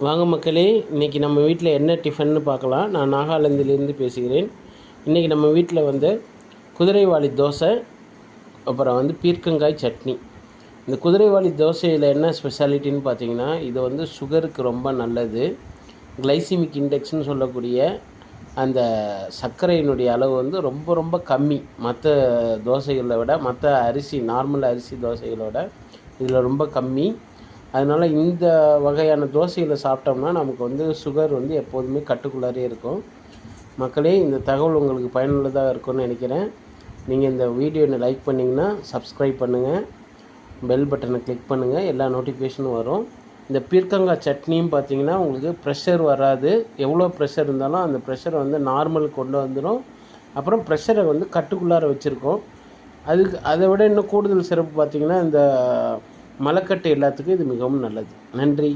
வாங்க மக்களே இன்றைக்கி நம்ம வீட்டில் என்ன டிஃபன்னு பார்க்கலாம். நான் நாகாலாந்திலேருந்து பேசுகிறேன். இன்றைக்கி நம்ம வீட்டில் வந்து குதிரைவாளி தோசை அப்புறம் வந்து பீர்க்கங்காய் சட்னி. இந்த குதிரைவாளி தோசையில் என்ன ஸ்பெஷாலிட்டின்னு பார்த்தீங்கன்னா இது வந்து சுகருக்கு ரொம்ப நல்லது. கிளைசிமிக் இண்டெக்ஸ்னு சொல்லக்கூடிய அந்த சர்க்கரையினுடைய அளவு வந்து ரொம்ப ரொம்ப கம்மி. மற்ற தோசைகளை விட மற்ற அரிசி நார்மல் அரிசி தோசைகளோட இதில் ரொம்ப கம்மி. அதனால் இந்த வகையான தோசைகளை சாப்பிட்டோம்னா நமக்கு வந்து சுகர் வந்து எப்போதுமே கட்டுக்குள்ளாரே இருக்கும். மக்களே இந்த தகவல் உங்களுக்கு பயனுள்ளதாக இருக்கும்னு நினைக்கிறேன். நீங்கள் இந்த வீடியோ லைக் பண்ணிங்கன்னா சப்ஸ்கிரைப் பண்ணுங்கள் பெல் பட்டனை கிளிக் பண்ணுங்கள் எல்லா நோட்டிஃபிகேஷனும் வரும். இந்த பீர்க்கங்காய் சட்னியும் பார்த்தீங்கன்னா உங்களுக்கு ப்ரெஷர் வராது. எவ்வளோ ப்ரெஷர் இருந்தாலும் அந்த ப்ரெஷரை வந்து நார்மல் கொண்டு வந்துடும் அப்புறம் ப்ரெஷரை வந்து கட்டுக்குள்ளார வச்சுருக்கோம். அதுக்கு அதை விட இன்னும் கூடுதல் சிறப்பு பார்த்தீங்கன்னா இந்த மலக்கட்டு எல்லாத்துக்கும் இது மிகவும் நல்லது. நன்றி.